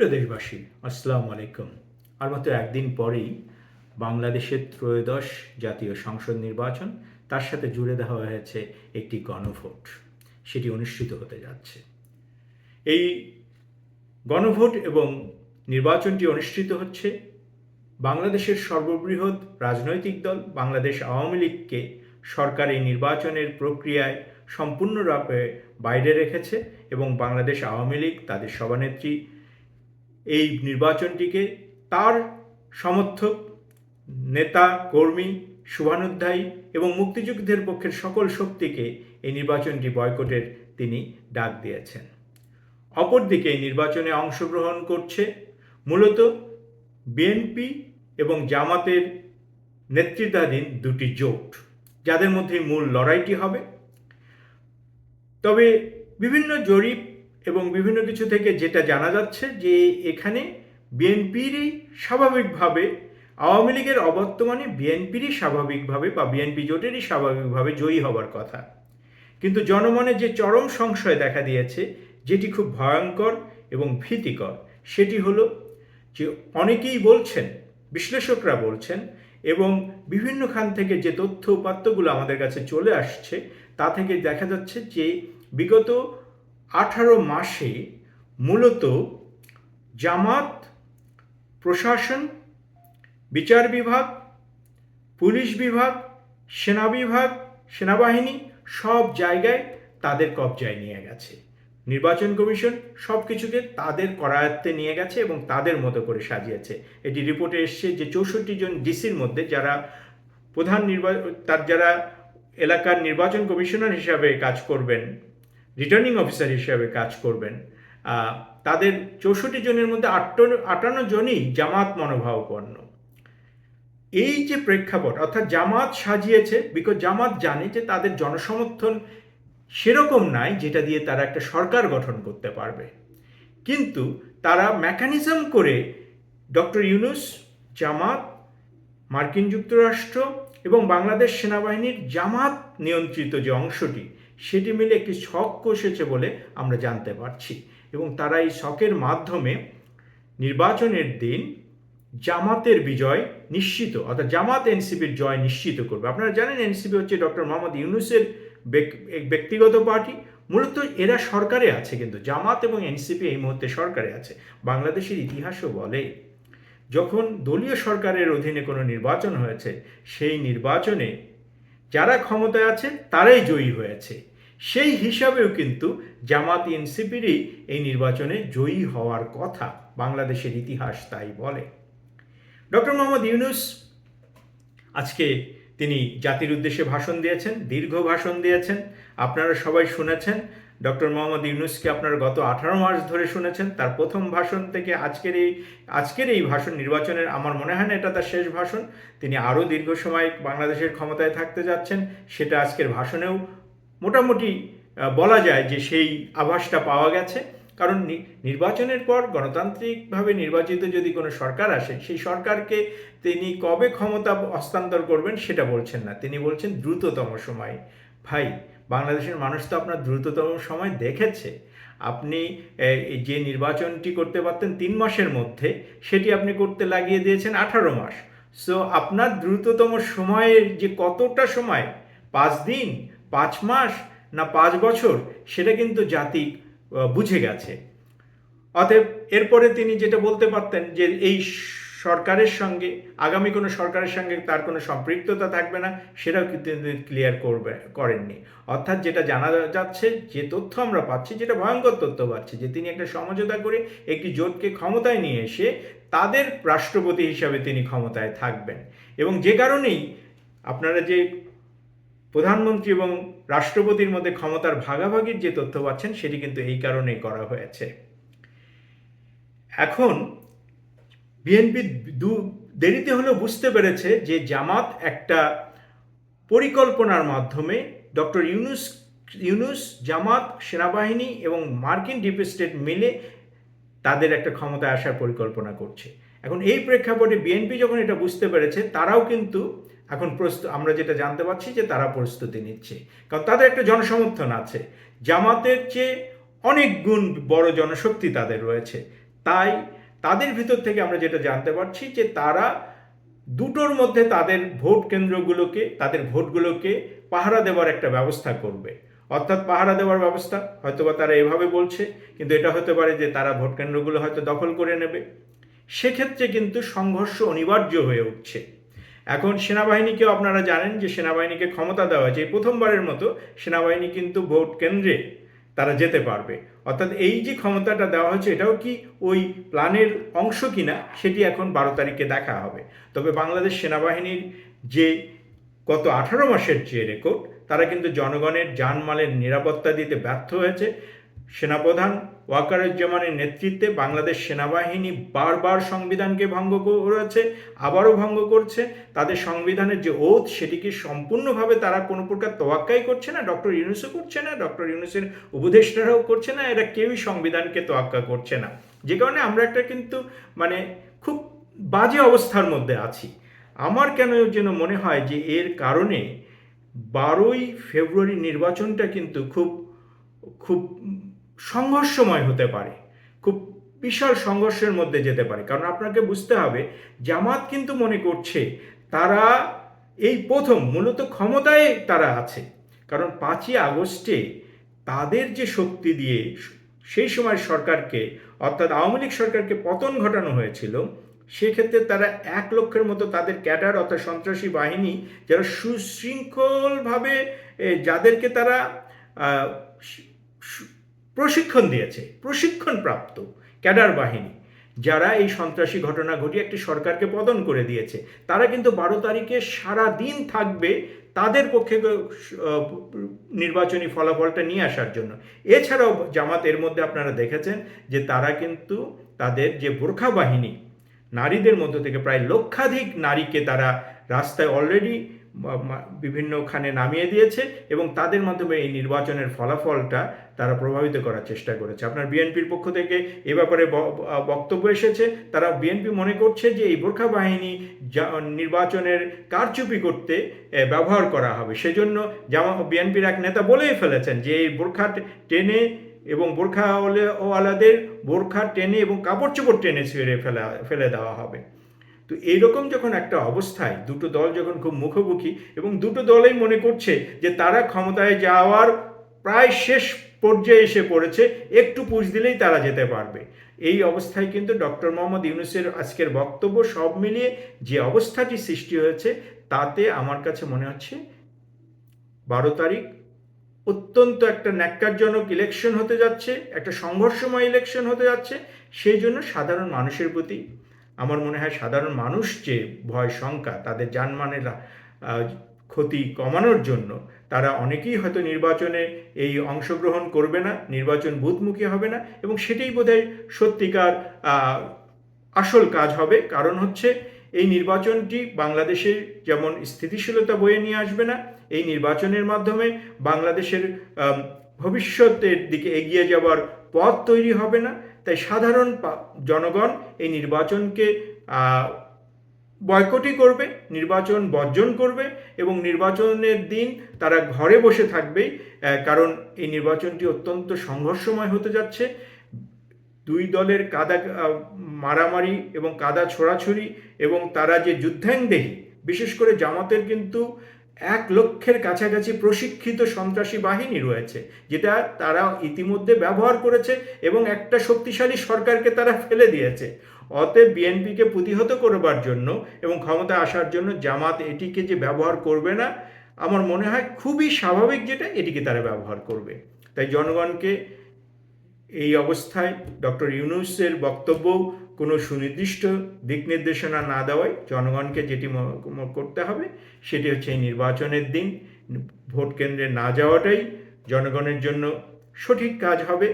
প্রিয় দেশবাসী, আসসালামু আলাইকুম। আর মাত্র একদিন পরেই বাংলাদেশের ত্রয়োদশ জাতীয় সংসদ নির্বাচন, তার সাথে জুড়ে দেওয়া হয়েছে একটি গণভোট। সেটি অনুষ্ঠিত হতে যাচ্ছে। এই গণভোট এবং নির্বাচনটি অনুষ্ঠিত হচ্ছে বাংলাদেশের সর্ববৃহৎ রাজনৈতিক দল, বাংলাদেশ আওয়ামী লীগকে সরকার এই নির্বাচনের প্রক্রিয়ায় সম্পূর্ণরূপে বাইরে রেখেছে এবং বাংলাদেশ আওয়ামী লীগ, তাদের সভানেত্রী এই নির্বাচনটিকে তার সমর্থক, নেতা, কর্মী, শুভানুধ্যায়ী এবং মুক্তিযুদ্ধের পক্ষের সকল শক্তিকে এই নির্বাচনটি বয়কটের তিনি ডাক দিয়েছেন। অপরদিকে এই নির্বাচনে অংশগ্রহণ করছে মূলত বিএনপি এবং জামাতের নেতৃত্বাধীন দুটি জোট, যাদের মধ্যে মূল লড়াইটি হবে। তবে বিভিন্ন জরিপ এবং বিভিন্ন কিছু থেকে যেটা জানা যাচ্ছে যে এখানে বিএনপিরই স্বাভাবিকভাবে, আওয়ামী লীগের অবর্তমানে বিএনপিরই স্বাভাবিকভাবে বা বিএনপি জোটেরই স্বাভাবিকভাবে জয়ী হবার কথা। কিন্তু জনমনে যে চরম সংশয় দেখা দিয়েছে, যেটি খুব ভয়ঙ্কর এবং ভীতিকর, সেটি হলো যে অনেকেই বলছেন, বিশ্লেষকরা বলছেন এবং বিভিন্ন খান থেকে যে তথ্য উপাত্তগুলো আমাদের কাছে চলে আসছে, তা থেকে দেখা যাচ্ছে যে বিগত আঠারো মাসে মূলত জামাত, প্রশাসন, বিচার বিভাগ, পুলিশ বিভাগ, সেনা বিভাগ, সেনাবাহিনী সব জায়গায় তাদের কবজায় নিয়ে গেছে। নির্বাচন কমিশন সব কিছুকে তাদের করায়ত্তে নিয়ে গেছে এবং তাদের মতো করে সাজিয়েছে। এটি রিপোর্টে এসছে যে চৌষট্টি জন ডিসির মধ্যে যারা প্রধান নির্বাচন তার যারা এলাকার নির্বাচন কমিশনার হিসাবে কাজ করবেন রিটার্নিং অফিসার হিসাবে কাজ করবেন। তাদের চৌষট্টি জনের মধ্যে আটান্ন জনই জামাত মনোভাবপন্ন। এই যে প্রেক্ষাপট, অর্থাৎ জামাত সাজিয়েছে বিকজ জামাত জানে যে তাদের জনসমর্থন সেরকম নাই, যেটা দিয়ে তারা একটা সরকার গঠন করতে পারবে। কিন্তু তারা মেকানিজম করে ডক্টর ইউনুস, জামাত, মার্কিন যুক্তরাষ্ট্র এবং বাংলাদেশ সেনাবাহিনীর জামাত নিয়ন্ত্রিত যে অংশটি সেটি মিলে একটি ছক কষেছে বলে আমরা জানতে পারছি। এবং তারা এই শখের মাধ্যমে নির্বাচনের দিন জামাতের বিজয় নিশ্চিত, অর্থাৎ জামাত এনসিপির জয় নিশ্চিত করবে। আপনারা জানেন এনসিপি হচ্ছে ডক্টর মোহাম্মদ ইউনুসের ব্যক্তিগত পার্টি। মূলত এরা সরকারে আছে কিন্তু, জামাত এবং এনসিপি এই মুহূর্তে সরকারে আছে। বাংলাদেশের ইতিহাসও বলে, যখন দলীয় সরকারের অধীনে কোনো নির্বাচন হয়েছে, সেই নির্বাচনে যারা ক্ষমতায় আছে, তারাই জয়ী হয়েছে সেই হিসাবেও কিন্তু জামাত এনসিপিরই এই নির্বাচনে জয়ী হওয়ার কথা বাংলাদেশের ইতিহাস তাই বলে। ডক্টর মোহাম্মদ ইউনুস, আজকে তিনি জাতির উদ্দেশ্যে ভাষণ দিয়েছেন, দীর্ঘ ভাষণ দিয়েছেন। আপনারা সবাই শুনেছেন ডক্টর মোহাম্মদ ইউনুসকে আপনারা গত আঠারো মাস ধরে শুনেছেন, তার প্রথম ভাষণ থেকে আজকের এই আজকের এই ভাষণ নির্বাচনের আমার মনে হয় না এটা তার শেষ ভাষণ, তিনি আরও দীর্ঘ সময় বাংলাদেশের ক্ষমতায় থাকতে যাচ্ছেন, সেটা আজকের ভাষণেও মোটামুটি বলা যায় যে সেই আভাসটা পাওয়া গেছে, কারণ নির্বাচনের পর গণতান্ত্রিকভাবে নির্বাচিত যদি কোনো সরকার আসে, সেই সরকারকে তিনি কবে ক্ষমতা হস্তান্তর করবেন সেটা বলছেন না, তিনি বলছেন দ্রুততম সময়। ভাই বাংলাদেশের মানুষ তো আপনার দ্রুততম সময় দেখেছে। আপনি যে নির্বাচনটি করতে পারতেন তিন মাসের মধ্যে, সেটি আপনি করতে লাগিয়ে দিয়েছেন আঠারো মাস। সো আপনার দ্রুততম সময়ের যে কতটা সময়, পাঁচ দিন, পাঁচ মাস, না পাঁচ বছর, সেটা কিন্তু জাতি বুঝে গেছে। অতএব, এরপরে তিনি যেটা বলতে পারতেন যে এই সরকারের সঙ্গে, আগামী কোনো সরকারের সঙ্গে তার কোনো সম্পৃক্ততা থাকবে না, সেটাও কিন্তু ক্লিয়ার করবে, করেননি। অর্থাৎ যেটা জানা যাচ্ছে, যে তথ্য আমরা পাচ্ছি, যেটা ভয়ঙ্কর তথ্য পাচ্ছি, যে তিনি একটা সমঝোতা করে একটি জোটকে ক্ষমতায় নিয়ে এসে তাদের রাষ্ট্রপতি হিসাবে তিনি ক্ষমতায় থাকবেন। এবং যে কারণেই আপনারা যে প্রধানমন্ত্রী এবং রাষ্ট্রপতির মধ্যে ক্ষমতার ভাগাভাগির যে তথ্য পাচ্ছেন, সেটি কিন্তু এই কারণেই করা হয়েছে। এখন বিএনপি দু দেরিতে হলেও বুঝতে পেরেছে যে জামাত একটা পরিকল্পনার মাধ্যমে ডক্টর ইউনুস ইউনুস, জামাত, সেনাবাহিনী এবং মার্কিন ডিপ স্টেট মিলে তাদের একটা ক্ষমতায় আসার পরিকল্পনা করছে। এখন এই প্রেক্ষাপটে বিএনপি যখন এটা বুঝতে পেরেছে, তারাও কিন্তু এখন প্রস্তুত আমরা যেটা জানতে পারছি যে তারা প্রস্তুতি নিচ্ছে। কারণ তাদের একটা জনসমর্থন আছে। জামাতের চেয়ে অনেক গুণ বড় জনশক্তি তাদের রয়েছে। তাই তাদের ভিতর থেকে আমরা যেটা জানতে পারছি যে তারা দুটোর মধ্যে তাদের ভোট কেন্দ্রগুলোকে, তাদের ভোটগুলোকে পাহারা দেওয়ার একটা ব্যবস্থা করবে। অর্থাৎ পাহারা দেওয়ার ব্যবস্থা, হয়তোবা তারা এভাবে বলছে, কিন্তু এটা হতে পারে যে তারা ভোট কেন্দ্রগুলো হয়তো দখল করে নেবে। সেক্ষেত্রে কিন্তু সংঘর্ষ অনিবার্য হয়ে উঠছে। এখন সেনাবাহিনীকেও আপনারা জানেন যে সেনাবাহিনীকে ক্ষমতা দেওয়া হয়েছে। প্রথমবারের মতো সেনাবাহিনী কিন্তু ভোট কেন্দ্রে তারা যেতে পারবে। অর্থাৎ এই যে ক্ষমতাটা দেওয়া হয়েছে, এটাও কি ওই প্ল্যানের অংশ কিনা, সেটি এখন বারো তারিখে দেখা হবে। তবে বাংলাদেশ সেনাবাহিনীর যে গত আঠারো মাসের যে রেকর্ড তারা কিন্তু জনগণের জানমালের নিরাপত্তা দিতে ব্যর্থ হয়েছে। সেনাপ্রধান ওয়াকারুজ্জামানের নেতৃত্বে বাংলাদেশ সেনাবাহিনী বারবার সংবিধানকে ভঙ্গ করেছে, আবারও ভঙ্গ করছে। তাদের সংবিধানের যে ওথ, সেটিকে সম্পূর্ণভাবে তারা কোনো প্রকার তোয়াক্কাই করছে না, ডক্টর ইউনুসও করছে না, ডক্টর ইউনুসের উপদেষ্টারাও করছে না, এরা কেউই সংবিধানকে তোয়াক্কা করছে না। যে কারণে আমরা একটা কিন্তু মানে খুব বাজে অবস্থার মধ্যে আছি। আমার কেন যেন মনে হয় যে এর কারণে বারোই ফেব্রুয়ারি নির্বাচনটা কিন্তু খুব খুব সংঘর্ষময় হতে পারে। খুব বিশাল সংঘর্ষের মধ্যে যেতে পারে। কারণ আপনাকে বুঝতে হবে, জামাত কিন্তু মনে করছে তারা এই প্রথম, মূলত ক্ষমতায় তারা আছে। কারণ পাঁচই আগস্টে তাদের যে শক্তি দিয়ে সেই সময় সরকারকে, অর্থাৎ আওয়ামী লীগ সরকারকে পতন ঘটানো হয়েছিল, সেক্ষেত্রে তারা এক লক্ষের মতো তাদের ক্যাডার, অর্থাৎ সন্ত্রাসী বাহিনী, যারা সুশৃঙ্খলভাবে যাদেরকে তারা প্রশিক্ষণ দিয়েছে প্রশিক্ষণ প্রাপ্ত ক্যাডার বাহিনী। যারা এই সন্ত্রাসী ঘটনা ঘটিয়ে একটি সরকারকে পতন করে দিয়েছে, তারা কিন্তু বারো তারিখে সারা দিন থাকবে তাদের পক্ষে নির্বাচনী ফলাফলটা নিয়ে আসার জন্য। এছাড়াও জামাত এর মধ্যে আপনারা দেখেছেন যে তারা কিন্তু তাদের যে বোরখা বাহিনী, নারীদের মধ্য থেকে প্রায় লক্ষাধিক নারীকে তারা রাস্তায় অলরেডি বিভিন্নখানে নামিয়ে দিয়েছে এবং তাদের মাধ্যমে এই নির্বাচনের ফলাফলটা তারা প্রভাবিত করার চেষ্টা করেছে। আপনার বিএনপির পক্ষ থেকে এ ব্যাপারে বক্তব্য এসেছে। তারা বিএনপি মনে করছে যে এই বোরখা বাহিনী নির্বাচনের কারচুপি করতে ব্যবহার করা হবে। সেজন্য জামা, বিএনপির এক নেতা বলেই ফেলেছেন যে এই বোরখা টেনে এবং বোরখা ওয়ালাদের বোরখা টেনে এবং কাপড় চোপড় টেনে ছেড়ে ফেলা, ফেলে দেওয়া হবে। তো এইরকম যখন একটা অবস্থায় দুটো দল যখন খুব মুখোমুখি এবং দুটো দলেই মনে করছে যে তারা ক্ষমতায় যাওয়ার প্রায় শেষ পর্যায়ে এসে পড়েছে, একটু পুষ দিলেই তারা যেতে পারবে। এই অবস্থায় কিন্তু ডক্টর মোহাম্মদ ইউনুসের আজকের বক্তব্য সব মিলিয়ে যে অবস্থাটি সৃষ্টি হয়েছে, তাতে আমার কাছে মনে হচ্ছে বারো তারিখ অত্যন্ত একটা ন্যাক্কারজনক ইলেকশন হতে যাচ্ছে, একটা সংঘর্ষময় ইলেকশন হতে যাচ্ছে, সেই জন্য সাধারণ মানুষের প্রতি আমার মনে হয় সাধারণ মানুষ যে ভয়, শঙ্কা, তাদের যানমানের ক্ষতি কমানোর জন্য তারা অনেকেই হয়তো নির্বাচনে এই অংশগ্রহণ করবে না, নির্বাচন বুথমুখী হবে না এবং সেটাই বোধহয় সত্যিকার আসল কাজ হবে। কারণ হচ্ছে এই নির্বাচনটি বাংলাদেশের যেমন স্থিতিশীলতা বয়ে নিয়ে আসবে না, এই নির্বাচনের মাধ্যমে বাংলাদেশের ভবিষ্যতের দিকে এগিয়ে যাওয়ার পথ তৈরি হবে না। তাই সাধারণ জনগণ এই নির্বাচনকে বয়কটি করবে, নির্বাচন বর্জন করবে এবং নির্বাচনের দিন তারা ঘরে বসে থাকবে কারণ এই নির্বাচনটি অত্যন্ত সংঘর্ষময় হতে যাচ্ছে। দুই দলের কাদা মারামারি এবং কাদা ছোড়াছুরি এবং তারা যে যুদ্ধাংদেহী, বিশেষ করে জামাতের কিন্তু এক লক্ষের কাছাকাছি প্রশিক্ষিত সন্ত্রাসী বাহিনী রয়েছে, যেটা তারা ইতিমধ্যে ব্যবহার করেছে এবং একটা শক্তিশালী সরকারকে তারা ফেলে দিয়েছে। অতএব বিএনপিকে প্রতিহত করবার জন্য এবং ক্ষমতা আসার জন্য জামাত এটিকে যে ব্যবহার করবে না, আমার মনে হয় খুবই স্বাভাবিক যেটা, এটিকে তারা ব্যবহার করবে। তাই জনগণকে এই অবস্থায় ডক্টর ইউনুসের বক্তব্য কোনো সুনির্দিষ্ট দিক নির্দেশনা না দেওয়ায় জনগণকে যেটি করতে হবে সেটি হচ্ছে এই নির্বাচনের দিন। ভোট কেন্দ্রে না যাওয়াটাই জনগণের জন্য সঠিক কাজ হবে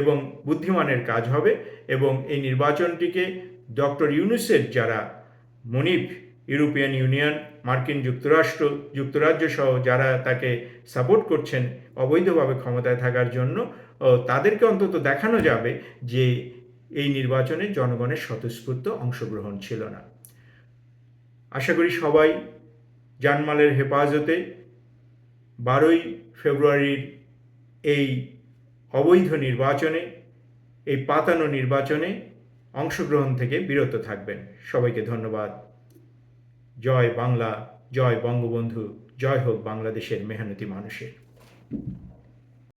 এবং বুদ্ধিমানের কাজ হবে এবং এই নির্বাচনটিকে ডক্টর ইউনুসের যারা মনিব, ইউরোপিয়ান ইউনিয়ন, মার্কিন যুক্তরাষ্ট্র, যুক্তরাজ্য সহ যারা তাকে সাপোর্ট করছেন অবৈধভাবে ক্ষমতায় থাকার জন্য তাদেরকে অন্তত দেখানো যাবে যে এই নির্বাচনে জনগণের স্বতঃস্ফূর্ত অংশগ্রহণ ছিল না। আশা করি সবাই জানমালের হেফাজতে বারোই ফেব্রুয়ারির এই অবৈধ নির্বাচনে, এই পাতানো নির্বাচনে অংশগ্রহণ থেকে বিরত থাকবেন। সবাইকে ধন্যবাদ। জয় বাংলা, জয় বঙ্গবন্ধু, জয় হোক বাংলাদেশের মেহনতি মানুষের।